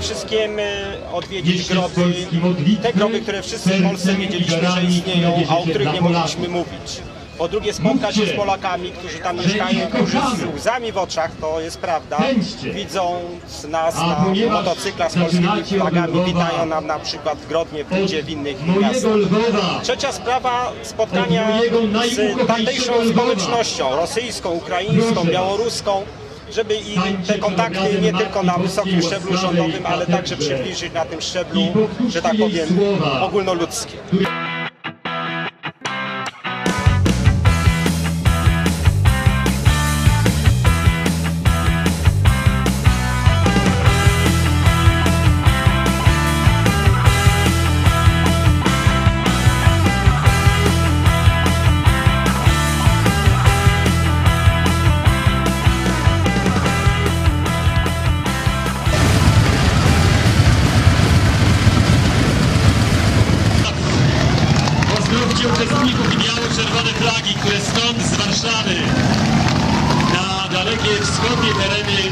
wszystkim e, odwiedzić groby, te groby, które wszyscy w Polsce wiedzieliśmy, że istnieją, a o których nie mogliśmy mówić. Po drugie spotkać się z Polakami, którzy tam mieszkają, którzy z łzami w oczach, to jest prawda, widząc nas na motocyklach z polskimi flagami, witają nam na przykład w Grodnie, w Ludzie, w innych miastach. Trzecia sprawa, spotkania z tamtejszą społecznością, rosyjską, ukraińską, białoruską, żeby i te kontakty nie tylko na wysokim szczeblu rządowym, ale także przybliżyć na tym szczeblu, że tak powiem, ogólnoludzkim. Pozdrówcie uczestników i biało-czerwone flagi, które stąd z Warszawy na dalekie wschodnie tereny